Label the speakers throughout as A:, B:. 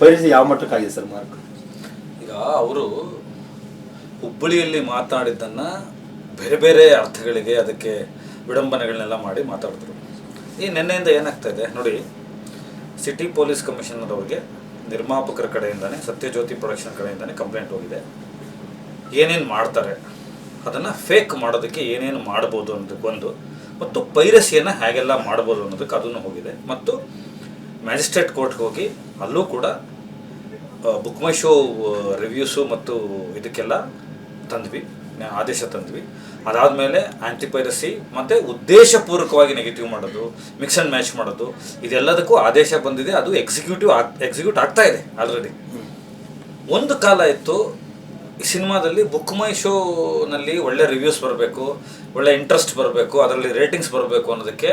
A: Piracy ಯಾವ ಮಟ್ಟಕ್ಕಾಗಿದೆ sir mark?
B: ಈಗ ಅವರು ಹುಬ್ಬಳ್ಳಿಯಲ್ಲಿ ಮಾತನಾಡಿದ್ದನ್ನು ಬೇರೆ ಬೇರೆ ಅರ್ಥಗಳಿಗೆ ಅದಕ್ಕೆ ವಿಡಂಬನೆಗಳನ್ನೆಲ್ಲ ಮಾಡಿ ಮಾತಾಡಿದ್ರು. ಈ ನಿನ್ನೆಯಿಂದ ಏನಾಗ್ತಾ ಇದೆ? ನೋಡಿ, ಸಿಟಿ ಪೊಲೀಸ್ ಕಮಿಷನರ್ ಅವರಿಗೆ ನಿರ್ಮಾಪಕರ ಕಡೆಯಿಂದಾನೆ, ಸತ್ಯಜ್ಯೋತಿ ಪ್ರೊಡಕ್ಷನ್ ಕಡೆಯಿಂದಾನೆ ಕಂಪ್ಲೇಂಟ್ ಹೋಗಿದೆ. ಏನೇನು ಮಾಡ್ತಾರೆ? ಅದನ್ನು ಫೇಕ್ ಮಾಡೋದಕ್ಕೆ ಏನೇನು ಮಾಡ್ಬೋದು ಅನ್ನೋದಕ್ಕೆ ಒಂದು ಮತ್ತು ಪೈರಸಿಯನ್ನು ಹೇಗೆಲ್ಲ ಮಾಡ್ಬೋದು ಅನ್ನೋದಕ್ಕೆ ಅದನ್ನು ಹೋಗಿದೆ. ಮತ್ತು ಮ್ಯಾಜಿಸ್ಟ್ರೇಟ್ ಕೋರ್ಟ್ಗೆ ಹೋಗಿ ಅಲ್ಲೂ ಕೂಡ ಬುಕ್ ಮೈ ಶೋ ರಿವ್ಯೂಸು ಮತ್ತು ಇದಕ್ಕೆಲ್ಲ ತಂದ್ವಿ ಆದೇಶ ತಂದ್ವಿ. ಅದಾದಮೇಲೆ ಆ್ಯಂಟಿಪೈರಸಿ ಮತ್ತು ಉದ್ದೇಶಪೂರ್ವಕವಾಗಿ ನೆಗೆಟಿವ್ ಮಾಡೋದು ಮಿಕ್ಸ್ ಆ್ಯಂಡ್ ಮ್ಯಾಚ್ ಮಾಡೋದು, ಇದೆಲ್ಲದಕ್ಕೂ ಆದೇಶ ಬಂದಿದೆ. ಅದು ಎಕ್ಸಿಕ್ಯೂಟಿವ್ ಆಗ್ ಎಕ್ಸಿಕ್ಯೂಟ್ ಆಗ್ತಾ ಇದೆ ಆಲ್ರೆಡಿ ಒಂದು ಕಾಲ ಇತ್ತು ಸಿನಿಮಾದಲ್ಲಿ ಬುಕ್ ಮೈ ಶೋನಲ್ಲಿ ಒಳ್ಳೆ ರಿವ್ಯೂಸ್ ಬರಬೇಕು, ಒಳ್ಳೆ ಇಂಟ್ರೆಸ್ಟ್ ಬರಬೇಕು, ಅದರಲ್ಲಿ ರೇಟಿಂಗ್ಸ್ ಬರಬೇಕು ಅನ್ನೋದಕ್ಕೆ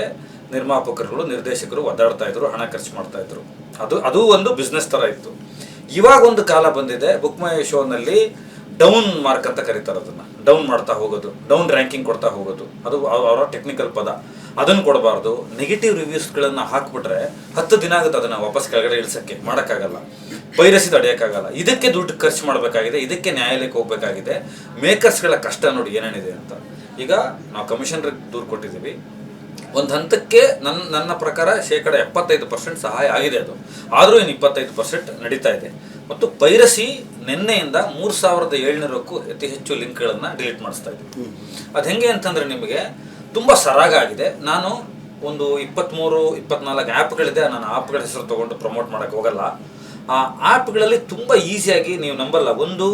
B: ನಿರ್ಮಾಪಕರುಗಳು, ನಿರ್ದೇಶಕರು ಒದ್ದಾಡ್ತಾ ಇದ್ರು, ಹಣ ಖರ್ಚು ಮಾಡ್ತಾ ಇದ್ರು. ಅದು ಅದು ಒಂದು ಬಿಸ್ನೆಸ್ ಥರ ಇತ್ತು. ಇವಾಗ ಒಂದು ಕಾಲ ಬಂದಿದೆ ಬುಕ್ ಮೈ ಶೋನಲ್ಲಿ ಡೌನ್ ಮಾರ್ಕ್ ಅಂತ ಕರೀತಾರೆ ಅದನ್ನು. ಡೌನ್ ಮಾಡ್ತಾ ಹೋಗೋದು ಡೌನ್ ರ್ಯಾಂಕಿಂಗ್ ಕೊಡ್ತಾ ಹೋಗೋದು. ಅದು ಅವ- ಅವರ ಟೆಕ್ನಿಕಲ್ ಪದ. ಅದನ್ನು ಕೊಡಬಾರ್ದು. ನೆಗೆಟಿವ್ ರಿವ್ಯೂಸ್ಗಳನ್ನು ಹಾಕ್ಬಿಟ್ರೆ ಹತ್ತು ದಿನ ಆಗುತ್ತೆ ಅದನ್ನು ವಾಪಸ್ ಕೆಳಗಡೆ ಇಳಿಸೋಕ್ಕೆ. ಮಾಡೋಕ್ಕಾಗಲ್ಲ. ಪೈರಸಿ ತಡೆಯೋಕ್ಕಾಗಲ್ಲ. ಇದಕ್ಕೆ ದುಡ್ಡು ಖರ್ಚು ಮಾಡಬೇಕಾಗಿದೆ. ಇದಕ್ಕೆ ನ್ಯಾಯಾಲಯಕ್ಕೆ ಹೋಗಬೇಕಾಗಿದೆ. ಮೇಕರ್ಸ್ಗಳ ಕಷ್ಟ ನೋಡಿ ಏನೇನಿದೆ ಅಂತ. ಈಗ ನಾವು ಕಮಿಷನ್ರಿಗೆ ದೂರು ಕೊಟ್ಟಿದ್ದೀವಿ. ಒಂದು ಹಂತಕ್ಕೆ ನನ್ನ ನನ್ನ ಪ್ರಕಾರ ಶೇಕಡ ಎಪ್ಪತ್ತೈದು ಪರ್ಸೆಂಟ್ ಸಹಾಯ ಆಗಿದೆ ಅದು. ಆದರೂ ಇನ್ನು ಇಪ್ಪತ್ತೈದು ಪರ್ಸೆಂಟ್ ನಡೀತಾ ಇದೆ. ಮತ್ತು ಪೈರಸಿ ನಿನ್ನೆಯಿಂದ ಮೂರು ಸಾವಿರದ ಏಳ್ನೂರಕ್ಕೂ ಅತಿ ಹೆಚ್ಚು ಲಿಂಕ್ಗಳನ್ನು ಡಿಲೀಟ್ ಮಾಡಿಸ್ತಾ ಇದ್ದೀವಿ ಅದು ಹೆಂಗೆ ಅಂತಂದರೆ ನಿಮಗೆ ತುಂಬ ಸರಾಗ ಆಗಿದೆ. ನಾನು ಒಂದು ಇಪ್ಪತ್ತ್ಮೂರು ಇಪ್ಪತ್ನಾಲ್ಕು ಆ್ಯಪ್ಗಳಿದೆ. ನಾನು ಆ್ಯಪ್ಗಳ ಹೆಸರು ತೊಗೊಂಡು ಪ್ರಮೋಟ್ ಮಾಡೋಕ್ಕೆ ಹೋಗಲ್ಲ. ಆ ಆ್ಯಪ್ಗಳಲ್ಲಿ ತುಂಬ ಈಸಿಯಾಗಿ ನೀವು ನಂಬಲ್ಲ. ಒಂದು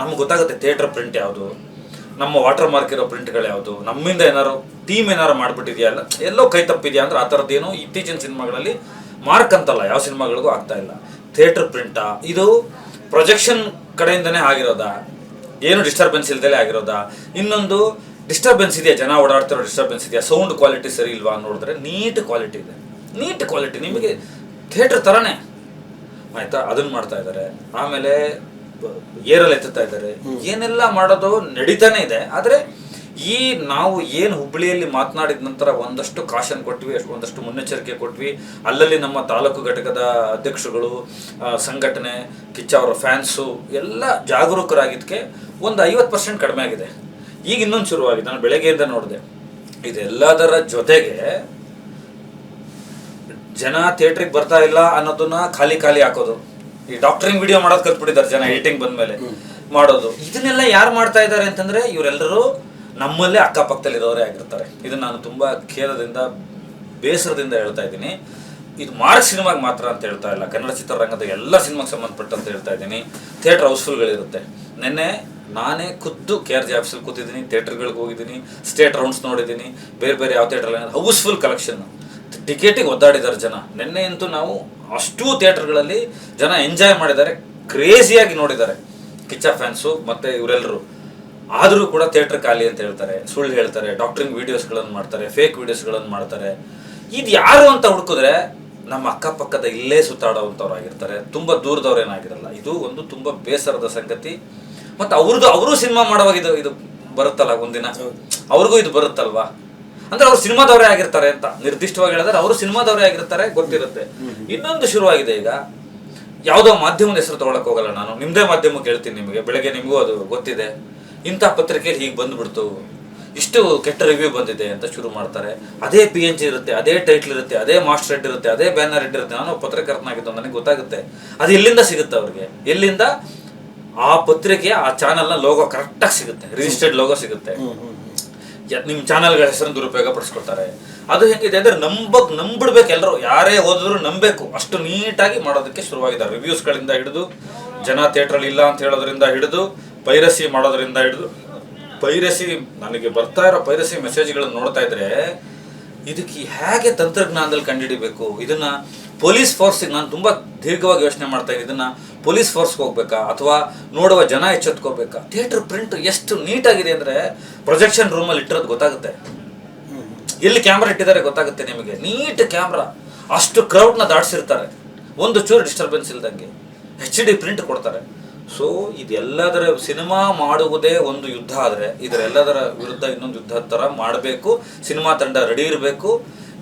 B: ನಮ್ಗೆ ಗೊತ್ತಾಗುತ್ತೆ ಥಿಯೇಟರ್ ಪ್ರಿಂಟ್ ಯಾವುದು. ನಮ್ಮ ವಾಟರ್ ಮಾರ್ಕ್ ಇರೋ ಪ್ರಿಂಟ್ಗಳು ಯಾವುದು? ನಮ್ಮಿಂದ ಏನಾರು ಟೀಮ್ ಏನಾರು ಮಾಡಿಬಿಟ್ಟಿದೆಯಾ? ಅಲ್ಲ ಎಲ್ಲೋ ಕೈ ತಪ್ಪಿದೆಯಾ ಅಂದ್ರೆ ಆ ಥರದ್ದೇನು ಇತ್ತೀಚಿನ ಸಿನಿಮಾಗಳಲ್ಲಿ ಮಾರ್ಕ್ ಅಂತಲ್ಲ, ಯಾವ ಸಿನಿಮಾಗಳಿಗೂ ಆಗ್ತಾ ಇಲ್ಲ. ಥಿಯೇಟರ್ ಪ್ರಿಂಟಾ ಇದು ಪ್ರೊಜೆಕ್ಷನ್ ಕಡೆಯಿಂದನೇ ಆಗಿರೋದಾ? ಏನು ಡಿಸ್ಟರ್ಬೆನ್ಸ್ ಇಲ್ದೇ ಆಗಿರೋದಾ? ಇನ್ನೊಂದು ಡಿಸ್ಟರ್ಬೆನ್ಸ್ ಇದೆಯಾ? ಜನ ಓಡಾಡ್ತಿರೋ ಡಿಸ್ಟರ್ಬೆನ್ಸ್ ಇದೆಯಾ? ಸೌಂಡ್ ಕ್ವಾಲಿಟಿ ಸರಿ ಇಲ್ವಾ ನೋಡಿದ್ರೆ ನೀಟ್ ಕ್ವಾಲಿಟಿ ಇದೆ. ನೀಟ್ ಕ್ವಾಲಿಟಿ ನಿಮಗೆ ಥಿಯೇಟರ್ ಥರನೇ ಆಯಿತಾ? ಅದನ್ನ ಮಾಡ್ತಾ ಇದ್ದಾರೆ. ಆಮೇಲೆ ಏರಲ್ಲಿ ಎತ್ತುತ್ತಾ ಇದ್ದಾರೆ. ಏನೆಲ್ಲ ಮಾಡೋದು ನಡೀತಾನೆ ಇದೆ. ಆದರೆ ಈ ನಾವು ಏನು ಹುಬ್ಬಳ್ಳಿಯಲ್ಲಿ ಮಾತನಾಡಿದ ನಂತರ ಒಂದಷ್ಟು ಕಾಶನ್ ಕೊಟ್ವಿ ಒಂದಷ್ಟು ಮುನ್ನೆಚ್ಚರಿಕೆ ಕೊಟ್ವಿ. ಅಲ್ಲಲ್ಲಿ ನಮ್ಮ ತಾಲೂಕು ಘಟಕದ ಅಧ್ಯಕ್ಷಗಳು ಸಂಘಟನೆ ಕಿಚ್ಚ ಅವರ ಫ್ಯಾನ್ಸು ಎಲ್ಲ ಜಾಗರೂಕರಾಗಿದ್ದಕ್ಕೆ ಒಂದು ಐವತ್ತು ಪರ್ಸೆಂಟ್ ಕಡಿಮೆ ಆಗಿದೆ. ಈಗ ಇನ್ನೊಂದು ಶುರುವಾಗಿದೆ. ನಾನು ಬೆಳಗ್ಗೆಯಿಂದ ನೋಡಿದೆ. ಇದೆಲ್ಲದರ ಜೊತೆಗೆ ಜನ ಥಿಯೇಟ್ರಿಗೆ ಬರ್ತಾ ಇಲ್ಲ ಅನ್ನೋದನ್ನ ಖಾಲಿ ಖಾಲಿ ಹಾಕೋದು. ಈ ಡಾಕ್ಟರಿಂಗ್ ವಿಡಿಯೋ ಮಾಡೋದು ಕಲ್ತ್ಬಿಟ್ಟಿದ್ದಾರೆ ಜನ ಎಡಿಟಿಂಗ್ ಬಂದ್ಮೇಲೆ ಮಾಡೋದು. ಇದನ್ನೆಲ್ಲ ಯಾರು ಮಾಡ್ತಾ ಇದ್ದಾರೆ ಅಂತಂದ್ರೆ ಇವರೆಲ್ಲರೂ ನಮ್ಮಲ್ಲೇ ಅಕ್ಕಪಕ್ಕದಲ್ಲಿರೋರೇ ಆಗಿರ್ತಾರೆ. ಇದನ್ನ ನಾನು ತುಂಬಾ ಖೇದದಿಂದ ಬೇಸರದಿಂದ ಹೇಳ್ತಾ ಇದ್ದೀನಿ. ಇದು ಮಾರ್ಕ್ ಸಿನಿಮಾಗೆ ಮಾತ್ರ ಅಂತ ಹೇಳ್ತಾ ಇಲ್ಲ. ಕನ್ನಡ ಚಿತ್ರರಂಗದ ಎಲ್ಲ ಸಿನಿಮಾಗೆ ಸಂಬಂಧಪಟ್ಟಂತ ಹೇಳ್ತಾ ಇದ್ದೀನಿ. ಥಿಯೇಟರ್ ಹೌಸ್ಫುಲ್ಗಳಿರುತ್ತೆ. ನಿನ್ನೆ ನಾನೇ ಖುದ್ದು ಕೆ ಆರ್ ಜಿ ಆಫೀಸಲ್ಲಿ ಕೂತಿದ್ದೀನಿ ಥಿಯೇಟರ್ಗಳಿಗೆ ಹೋಗಿದ್ದೀನಿ ಸ್ಟೇಟ್ ರೌಂಡ್ಸ್ ನೋಡಿದ್ದೀನಿ ಬೇರೆ ಬೇರೆ ಯಾವ ಥಿಯೇಟರ್ ಹೌಸ್ಫುಲ್ ಕಲೆಕ್ಷನ್ ಟಿಕೆಟಿಗೆ ಒದ್ದಾಡಿದ್ದಾರೆ ಜನ. ನಿನ್ನೆಯಂತೂ ನಾವು ಅಷ್ಟೂ ಥಿಯೇಟರ್ಗಳಲ್ಲಿ ಜನ ಎಂಜಾಯ್ ಮಾಡಿದ್ದಾರೆ ಕ್ರೇಜಿಯಾಗಿ ನೋಡಿದ್ದಾರೆ. ಕಿಚ್ಚ ಫ್ಯಾನ್ಸು ಮತ್ತು ಇವರೆಲ್ಲರೂ. ಆದರೂ ಕೂಡ ಥಿಯೇಟರ್ ಖಾಲಿ ಅಂತ ಹೇಳ್ತಾರೆ ಸುಳ್ಳು ಹೇಳ್ತಾರೆ ಡಾಕ್ಟ್ರಿಂಗ್ ವೀಡಿಯೋಸ್ಗಳನ್ನು ಮಾಡ್ತಾರೆ ಫೇಕ್ ವೀಡಿಯೋಸ್ಗಳನ್ನು ಮಾಡ್ತಾರೆ. ಇದು ಯಾರು ಅಂತ ಹುಡುಕಿದ್ರೆ ನಮ್ಮ ಅಕ್ಕಪಕ್ಕದ ಇಲ್ಲೇ ಸುತ್ತಾಡೋವಂಥವ್ರಾಗಿರ್ತಾರೆ. ತುಂಬ ದೂರದವ್ರೇನಾಗಿರಲ್ಲ ಇದು ಒಂದು ತುಂಬ ಬೇಸರದ ಸಂಗತಿ. ಮತ್ತು ಅವ್ರದ್ದು ಅವರು ಸಿನಿಮಾ ಮಾಡುವಾಗ ಇದು ಇದು ಬರುತ್ತಲ್ಲ ಒಂದಿನ? ಅವ್ರಿಗೂ ಇದು ಬರುತ್ತಲ್ವಾ? ಅಂದ್ರೆ ಅವ್ರು ಸಿನಿಮಾದವರೇ ಆಗಿರ್ತಾರೆ ಅಂತ. ನಿರ್ದಿಷ್ಟವಾಗಿ ಹೇಳಿದ್ರೆ ಅವರು ಸಿನಿಮಾದವರೇ ಆಗಿರ್ತಾರೆ ಗೊತ್ತಿರುತ್ತೆ. ಇನ್ನೊಂದು ಶುರುವಾಗಿದೆ ಈಗ. ಯಾವುದೋ ಮಾಧ್ಯಮದ ಹೆಸರು ತಗೊಳಕ್ ಹೋಗಲ್ಲ ನಾನು. ನಿಮ್ದೇ ಮಾಧ್ಯಮಕ್ಕೆ ಹೇಳ್ತೀನಿ ನಿಮಗೆ. ಬೆಳಗ್ಗೆ ನಿಮಗೂ ಅದು ಗೊತ್ತಿದೆ. ಇಂಥ ಪತ್ರಿಕೆಯಲ್ಲಿ ಹೀಗೆ ಬಂದ್ಬಿಡ್ತು. ಇಷ್ಟು ಕೆಟ್ಟ ರಿವ್ಯೂ ಬಂದಿದೆ ಅಂತ ಶುರು ಮಾಡ್ತಾರೆ. ಅದೇ ಪಿ ಎನ್ ಜಿ ಇರುತ್ತೆ ಅದೇ ಟೈಟ್ಲ್ ಇರುತ್ತೆ ಅದೇ ಮಾಸ್ಟರ್ ಹೆಡ್ ಇರುತ್ತೆ ಅದೇ ಬ್ಯಾನರ್ ಹೆಡ್ ಇರುತ್ತೆ. ನಾನು ಪತ್ರಕರ್ತನಾಗಿದ್ದು ನನಗೆ ಗೊತ್ತಾಗುತ್ತೆ. ಅದು ಎಲ್ಲಿಂದ ಸಿಗುತ್ತೆ ಅವ್ರಿಗೆ? ಎಲ್ಲಿಂದ? ಆ ಪತ್ರಿಕೆ ಆ ಚಾನಲ್ನ ಲೋಗೋ ಕರೆಕ್ಟಾಗಿ ಸಿಗುತ್ತೆ. ರಿಜಿಸ್ಟರ್ಡ್ ಲೋಗೋ ಸಿಗುತ್ತೆ. ಯ- ನಿಮ್ ಚಾನಲ್ಗಳ ಹೆಸರನ್ನು ದುರುಪಯೋಗ ಪಡಿಸ್ಕೊಳ್ತಾರೆ. ಅದು ಹೆಂಗಿದೆ ಅಂದ್ರೆ ನಂಬಕ್, ನಂಬಿಡ್ಬೇಕು ಎಲ್ಲರೂ ಯಾರೇ ಓದಿದ್ರು ನಂಬಬೇಕು ಅಷ್ಟು ನೀಟಾಗಿ ಮಾಡೋದಕ್ಕೆ ಶುರುವಾಗಿದ್ದಾರೆ. ರಿವ್ಯೂಸ್ಗಳಿಂದ ಹಿಡಿದು, ಜನ ಥಿಯೇಟ್ರಲ್ಲಿ ಇಲ್ಲ ಅಂತ ಹೇಳೋದ್ರಿಂದ ಹಿಡಿದು ಪೈರಸಿ ಮಾಡೋದ್ರಿಂದ ಹಿಡಿದು ಪೈರಸಿ ನನಗೆ ಬರ್ತಾ ಇರೋ ಪೈರಸಿ ಮೆಸೇಜ್ಗಳನ್ನು ನೋಡ್ತಾ ಇದ್ರೆ, ಇದಕ್ಕೆ ಹೇಗೆ ತಂತ್ರಜ್ಞಾನದಲ್ಲಿ ಕಂಡುಹಿಡಿಬೇಕು? ಇದನ್ನ ಪೊಲೀಸ್ ಫೋರ್ಸಿಗೆ ನಾನು ತುಂಬ ದೀರ್ಘವಾಗಿ ಯೋಚನೆ ಮಾಡ್ತಾ ಇದ್ದೀನಿ. ಇದನ್ನು ಪೊಲೀಸ್ ಫೋರ್ಸ್ಗೆ ಹೋಗ್ಬೇಕಾ? ಅಥವಾ ನೋಡುವ ಜನ ಎಚ್ಚೆತ್ಕೋಬೇಕಾ? ಥಿಯೇಟರ್ ಪ್ರಿಂಟ್ ಎಷ್ಟು ನೀಟಾಗಿದೆ ಅಂದರೆ ಪ್ರೊಜೆಕ್ಷನ್ ರೂಮಲ್ಲಿ ಇಟ್ಟಿರೋದು ಗೊತ್ತಾಗುತ್ತೆ. ಎಲ್ಲಿ ಕ್ಯಾಮ್ರಾ ಇಟ್ಟಿದ್ದಾರೆ ಗೊತ್ತಾಗುತ್ತೆ ನಿಮಗೆ. Neat camera. ಅಷ್ಟು ಕ್ರೌಡ್ನ ದಾಟಿಸಿರ್ತಾರೆ. ಒಂದು ಚೂರು ಡಿಸ್ಟರ್ಬೆನ್ಸ್ ಇಲ್ದಂಗೆ. ಎಚ್ ಡಿ ಪ್ರಿಂಟ್ ಕೊಡ್ತಾರೆ. ಸೊ ಇದೆಲ್ಲದರ ಸಿನಿಮಾ ಮಾಡುವುದೇ ಒಂದು ಯುದ್ಧ ಆದರೆ, ಇದರೆಲ್ಲದರ ವಿರುದ್ಧ ಇನ್ನೊಂದು ಯುದ್ಧ ಥರ ಮಾಡಬೇಕು. ಸಿನಿಮಾ ತಂಡ ರೆಡಿ ಇರಬೇಕು.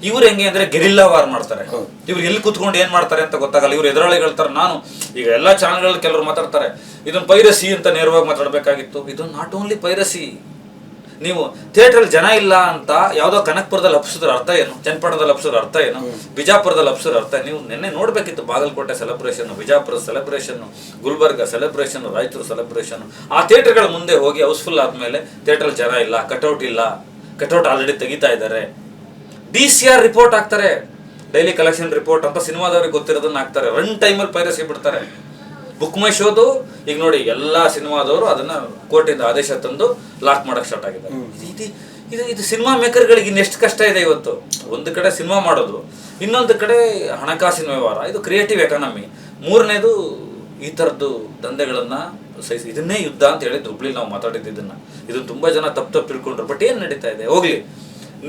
B: ಇವ್ರು ಹೆಂಗೆ ಅಂದ್ರೆ ಗೆರಿಲ್ಲಾ ವಾರ್ ಮಾಡ್ತಾರೆ. ಇವ್ರು ಎಲ್ಲಿ ಕುತ್ಕೊಂಡು ಏನ್ ಮಾಡ್ತಾರೆ ಅಂತ ಗೊತ್ತಾಗಲ್ಲ. ಇವ್ರು ಎದುರಾಳಿ ಹೇಳ್ತಾರೆ ನಾನು ಈಗ ಎಲ್ಲ ಚಾನೆಲ್ಗಳಲ್ಲಿ ಕೆಲವರು ಮಾತಾಡ್ತಾರೆ ಇದೊಂದು ಪೈರಸಿ ಅಂತ ನೇರವಾಗಿ ಮಾತಾಡಬೇಕಾಗಿತ್ತು. ಇದು ನಾಟ್ ಓನ್ಲಿ ಪೈರಸಿ. ನೀವು ಥಿಯೇಟ್ರಲ್ಲಿ ಜನ ಇಲ್ಲ ಅಂತ ಯಾವುದೋ ಕನಕ್ಪುರದಲ್ಲಿ ಹಬ್ಸಿದ್ರ ಅರ್ಥ ಏನು? ಚನ್ನಪಟ್ಟಣದಲ್ಲಿ ಹಬ್ಸಿದ್ರ ಅರ್ಥ ಏನು? ಬಿಜಾಪುರದಲ್ಲಿ ಹಬ್ಸಿದ್ರ ಅರ್ಥ ನೀವು ನಿನ್ನೆ ನೋಡ್ಬೇಕಿತ್ತು Bagalkote celebration Bijapur celebration Gulbarga celebration Raichur celebration ಆ ಥಿಯೇಟರ್ಗಳ ಮುಂದೆ ಹೋಗಿ ಹೌಸ್ಫುಲ್ ಆದ್ಮೇಲೆ ಥಿಯೇಟ್ರಲ್ಲಿ ಜನ ಇಲ್ಲ ಕಟೌಟ್ ಇಲ್ಲ. ಕಟೌಟ್ ಆಲ್ರೆಡಿ ತೆಗಿತಾ ಇದ್ದಾರೆ. ಡಿ ಸಿ ಆರ್ ರಿಪೋರ್ಟ್ ಹಾಕ್ತಾರೆ. ಡೈಲಿ ಕಲೆಕ್ಷನ್ ರಿಪೋರ್ಟ್ ಅಂತ ಸಿನಿಮಾದವ್ರಿಗೆ ಗೊತ್ತಿರೋದನ್ನ ಹಾಕ್ತಾರೆ. ರನ್ ಟೈಮಲ್ಲಿ ಪೈರಸಿ ಬಿಡ್ತಾರೆ. ಬುಕ್ ಮೈ ಶೋದು ಈಗ ನೋಡಿ ಎಲ್ಲಾ ಸಿನಿಮಾದವರು ಅದನ್ನ ಕೋರ್ಟಿಂದ ಆದೇಶ ತಂದು ಲಾಕ್ ಮಾಡಕ್ ಸ್ಟಾರ್ಟ್ ಆಗಿದೆ ಇದು ಇದು ಇದು ಸಿನಿಮಾ ಮೇಕರ್ಗಳಿಗೆ ಇನ್ನೆಷ್ಟು ಕಷ್ಟ ಇದೆ ಇವತ್ತು. ಒಂದು ಕಡೆ ಸಿನಿಮಾ ಮಾಡೋದು ಇನ್ನೊಂದು ಕಡೆ ಹಣಕಾಸಿನ ವ್ಯವಹಾರ. ಇದು ಕ್ರಿಯೇಟಿವ್ ಎಕಾನಮಿ ಮೂರನೇದು ಈ ಥರದ್ದು ದಂಧೆಗಳನ್ನ ಸಹಿಸಿ ಇದನ್ನೇ ಯುದ್ಧ ಅಂತ ಹೇಳಿ ಹುಬ್ಳಿ ನಾವು ಮಾತಾಡಿದ್ದು ಇದನ್ನ. ಇದು ತುಂಬಾ ಜನ ತಪ್ಪು ತಪ್ಪು ತಿಳ್ಕೊಂಡ್ರು. ಬಟ್ ಏನ್ ನಡೀತಾ ಇದೆ? ಹೋಗ್ಲಿ.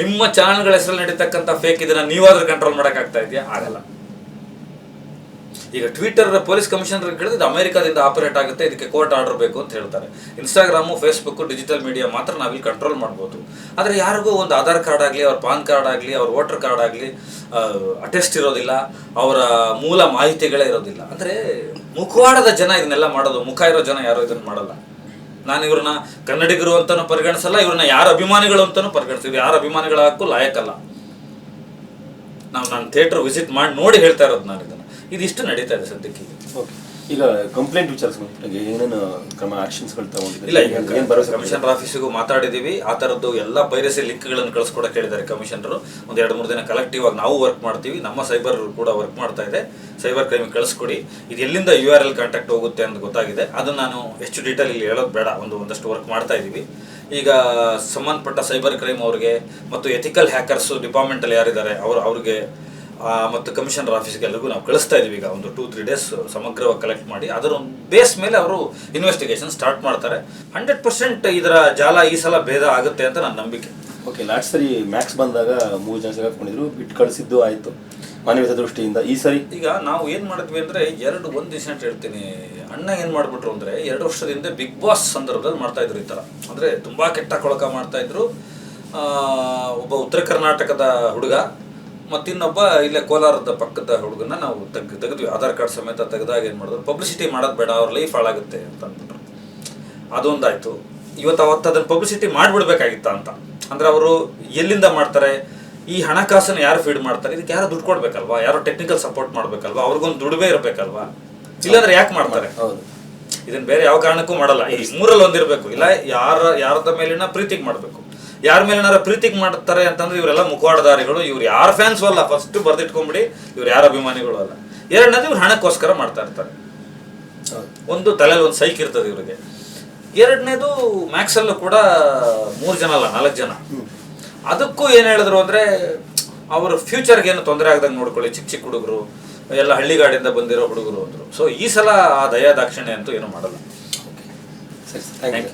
B: ನಿಮ್ಮ ಚಾನಲ್ಗಳ ಹೆಸರಲ್ಲಿ ನಡೀತಕ್ಕಂಥ ಫೇಕ್ ಇದನ್ನ ನೀವಾದ್ರೂ ಕಂಟ್ರೋಲ್ ಮಾಡೋಕ್ಕಾಗ್ತಾ ಇದೆಯಾ? ಆಗಲ್ಲ. ಈಗ ಟ್ವಿಟರ್ ಪೊಲೀಸ್ ಕಮಿಷನರ್ ಕೇಳಿದ್ರೆ ಅಮೆರಿಕಾದಿಂದ ಆಪರೇಟ್ ಆಗುತ್ತೆ, ಇದಕ್ಕೆ ಕೋರ್ಟ್ ಆರ್ಡರ್ ಬೇಕು ಅಂತ ಹೇಳ್ತಾರೆ. ಇನ್ಸ್ಟಾಗ್ರಾಮು ಫೇಸ್ಬುಕ್ ಡಿಜಿಟಲ್ ಮೀಡಿಯಾ ಮಾತ್ರ ನಾವಿಲ್ಲಿ ಕಂಟ್ರೋಲ್ ಮಾಡ್ಬೋದು. ಆದರೆ ಯಾರಿಗೂ ಒಂದು ಆಧಾರ್ ಕಾರ್ಡ್ ಆಗಲಿ, ಅವ್ರ ಪಾನ್ ಕಾರ್ಡ್ ಆಗಲಿ, ಅವ್ರ ವೋಟರ್ ಕಾರ್ಡ್ ಆಗಲಿ ಅಟೆಸ್ಟ್ ಇರೋದಿಲ್ಲ, ಅವರ ಮೂಲ ಮಾಹಿತಿಗಳೇ ಇರೋದಿಲ್ಲ. ಅಂದರೆ ಮುಖವಾಡದ ಜನ ಇದನ್ನೆಲ್ಲ ಮಾಡೋದು, ಮುಖ ಇರೋ ಜನ ಯಾರು ಇದನ್ನು ಮಾಡಲ್ಲ. ನಾನು ಇವ್ರನ್ನ ಕನ್ನಡಿಗರು ಅಂತಾನು ಪರಿಗಣಿಸಲ್ಲ, ಇವ್ರನ್ನ ಯಾರ ಅಭಿಮಾನಿಗಳು ಅಂತಾನು ಪರಿಗಣಿಸ್ತೀವಿ ಯಾರ ಅಭಿಮಾನಿಗಳ ಹಕ್ಕು ಲಾಯಕಲ್ಲ. ನಾವು ನಾನು ಥಿಯೇಟರ್ ವಿಸಿಟ್ ಮಾಡಿ ನೋಡಿ ಹೇಳ್ತಾ ಇರೋದು ನಾನು ಇದನ್ನು. ಇದಿಷ್ಟು ನಡೀತಾ ಇದೆ ಸದ್ಯಕ್ಕೆ
A: ಓಕೆ ಈಗ ಕಂಪ್ಲೇಂಟ್ ವಿಚಾರಿಸ್ಕೊಂಡು ಏನೇನು ಕ್ರಮ ಆಕ್ಷನ್ಸ್ಗಳು ತಗೊಂಡಿದ್ದಾರೆ?
B: ಇಲ್ಲ ಈಗ
A: ಏನು ಭರವಸೆ
B: ಕಮಿಷನರ್ ಆಫೀಸಿಗೂ ಮಾತಾಡಿದೀವಿ ಆ ಥರದ್ದು ಎಲ್ಲ ಪೈರಸಿ ಲಿಂಕ್ಗಳನ್ನು ಕಳಿಸ್ಕೊಡಕ್ಕೆ ಹೇಳಿದ್ದಾರೆ ಕಮಿಷನರು ಒಂದು ಎರಡು ಮೂರು ದಿನ ಕಲೆಕ್ಟಿವ್ ಆಗಿ ನಾವು ವರ್ಕ್ ಮಾಡ್ತೀವಿ. ನಮ್ಮ ಸೈಬರ್ ಕೂಡ ವರ್ಕ್ ಮಾಡ್ತಾ ಇದೆ. ಸೈಬರ್ ಕ್ರೈಮ್ ಕಳಿಸ್ಕೊಡಿ. ಇದು ಎಲ್ಲಿಂದ ಯು ಆರ್ ಎಲ್ ಕಾಂಟ್ಯಾಕ್ಟ್ ಹೋಗುತ್ತೆ ಅಂತ ಗೊತ್ತಾಗಿದೆ. ಅದನ್ನು ನಾನು ಹೆಚ್ಚು ಡೀಟೇಲ್ ಇಲ್ಲಿ ಹೇಳೋದು ಬೇಡ. ಒಂದು ಒಂದಷ್ಟು ವರ್ಕ್ ಮಾಡ್ತಾ ಇದ್ದೀವಿ. ಈಗ ಸಂಬಂಧಪಟ್ಟ ಸೈಬರ್ ಕ್ರೈಮ್ ಅವ್ರಿಗೆ ಮತ್ತು ಎಥಿಕಲ್ ಹ್ಯಾಕರ್ಸ್ ಡಿಪಾರ್ಟ್ಮೆಂಟಲ್ಲಿ ಯಾರಿದ್ದಾರೆ ಅವರು ಅವ್ರಿಗೆ ಮತ್ತು ಕಮಿಷನರ್ ಆಫೀಸ್ಗೆಲ್ಲರಿಗೂ ನಾವು ಕಳಿಸ್ತಾ ಇದೀವಿ ಈಗ ಒಂದು ಟೂ ತ್ರೀ ಡೇಸ್ ಸಮಗ್ರವಾಗಿ ಕಲೆಕ್ಟ್ ಮಾಡಿ. ಅದರ ಒಂದು ಬೇಸ್ ಮೇಲೆ ಅವರು ಇನ್ವೆಸ್ಟಿಗೇಷನ್ ಸ್ಟಾರ್ಟ್ ಮಾಡ್ತಾರೆ. ಹಂಡ್ರೆಡ್ ಪರ್ಸೆಂಟ್ ಇದರ ಜಾಲ ಈ ಸಲ ಭೇದ ಆಗುತ್ತೆ ಅಂತ ನನ್ನ ನಂಬಿಕೆ.
A: ಓಕೆ ಲಾಸ್ಟ್ ಸರಿ ಮ್ಯಾಕ್ಸ್ ಬಂದಾಗ ಮೂರು ಜನ ಸಿಗಾಕೊಂಡಿದ್ರು ಬಿಟ್ಟು ಕಳಿಸಿದ್ದು ಆಯಿತು. ಮಾನವೀಯತೆ ದೃಷ್ಟಿಯಿಂದ ಈ ಸರಿ?
B: ಈಗ ನಾವು ಏನು ಮಾಡಿದ್ವಿ ಅಂದರೆ ಎರಡು ಒಂದು ಇನ್ಸಿಡೆಂಟ್ ಹೇಳ್ತೀನಿ. ಅಣ್ಣ ಏನು ಮಾಡಿಬಿಟ್ರು ಅಂದರೆ ಎರಡು ವರ್ಷದಿಂದ ಬಿಗ್ ಬಾಸ್ ಸಂದರ್ಭದಲ್ಲಿ ಮಾಡ್ತಾ ಇದ್ರು ಈ ಥರ ಅಂದರೆ ತುಂಬ ಕೆಟ್ಟ ಕೊಳಕ ಮಾಡ್ತಾ ಇದ್ರು. ಆ, ಒಬ್ಬ ಉತ್ತರ ಕರ್ನಾಟಕದ ಹುಡುಗ. ಮತ್ತಿನ್ನೊಬ್ಬ ಇಲ್ಲೇ ಕೋಲಾರದ ಪಕ್ಕದ ಹುಡುಗನ ನಾವು ತೆಗ್ ತೆಗೆದ್ವಿ. ಆಧಾರ್ ಕಾರ್ಡ್ ಸಮೇತ ತೆಗೆದಾಗ ಏನು ಮಾಡಿದ್ರು ಪಬ್ಲಿಸಿಟಿ ಮಾಡೋದು ಬೇಡ ಅವ್ರ ಲೈಫ್ ಹಾಳಾಗುತ್ತೆ ಅಂತ ಅಂದ್ಬಿಟ್ರು ಅದೊಂದಾಯ್ತು. ಇವತ್ತು ಅವತ್ತು ಅದನ್ನು ಪಬ್ಲಿಸಿಟಿ ಮಾಡಿಬಿಡ್ಬೇಕಾಗಿತ್ತ ಅಂತ. ಅಂದರೆ ಅವರು ಎಲ್ಲಿಂದ ಮಾಡ್ತಾರೆ? ಈ ಹಣಕಾಸನ್ನು ಯಾರು ಫೀಡ್ ಮಾಡ್ತಾರೆ? ಇದಕ್ಕೆ ಯಾರು ದುಡ್ಡು ಕೊಡ್ಬೇಕಲ್ವಾ? ಯಾರೋ ಟೆಕ್ನಿಕಲ್ ಸಪೋರ್ಟ್ ಮಾಡ್ಬೇಕಲ್ವಾ? ಅವ್ರಿಗೊಂದು ದುಡಿಮೆ ಇರಬೇಕಲ್ವಾ? ಇಲ್ಲಾಂದ್ರೆ ಯಾಕೆ ಮಾಡ್ತಾರೆ?
A: ಹೌದು
B: ಇದನ್ನ ಬೇರೆ ಯಾವ ಕಾರಣಕ್ಕೂ ಮಾಡಲ್ಲ. ಈ ಮೂರಲ್ಲಿ ಒಂದಿರಬೇಕು ಇಲ್ಲ ಯಾರ ಯಾರದ ಮೇಲಿನ ಪ್ರೀತಿಗೆ ಮಾಡಬೇಕು. ಯಾರ ಮೇಲೆ ಏನಾರ ಪ್ರೀತಿಗೆ ಮಾಡ್ತಾರೆ ಅಂತಂದ್ರೆ ಇವರೆಲ್ಲ ಮುಖವಾಡದಾರಿಗಳು ಇವ್ರು ಯಾರ ಫ್ಯಾನ್ಸ್ ಅಲ್ಲ ಫಸ್ಟ್ ಬರ್ದಿಟ್ಕೊಂಡ್ಬಿಡಿ ಇವ್ರು ಯಾರ ಅಭಿಮಾನಿಗಳು ಅಲ್ಲ. ಎರಡನೇದು ಇವ್ರು ಹಣಕ್ಕೋಸ್ಕರ ಮಾಡ್ತಾ ಇರ್ತಾರೆ. ಒಂದು ತಲೆಯಲ್ಲಿ ಒಂದು ಸೈಕ್ ಇರ್ತದೆ ಇವರಿಗೆ. ಎರಡನೇದು ಮ್ಯಾಕ್ಸಲ್ಲೂ ಕೂಡ ಮೂರು ಜನ ಅಲ್ಲ ನಾಲ್ಕು ಜನ. ಅದಕ್ಕೂ ಏನು ಹೇಳಿದ್ರು ಅಂದರೆ ಅವ್ರ ಫ್ಯೂಚರ್ಗೆ ಏನು ತೊಂದರೆ ಆಗ್ದಂಗೆ ನೋಡ್ಕೊಳ್ಳಿ ಚಿಕ್ಕ ಚಿಕ್ಕ ಹುಡುಗರು ಎಲ್ಲ ಹಳ್ಳಿಗಾಡಿಂದ ಬಂದಿರೋ ಹುಡುಗರು ಅಂದರು. ಸೊ ಈ ಸಲ ಆ ದಯಾ ದಾಕ್ಷಿಣ್ಯ ಅಂತೂ ಏನು ಮಾಡಲ್ಲ.
A: ಸರಿ ಥ್ಯಾಂಕ್ ಯು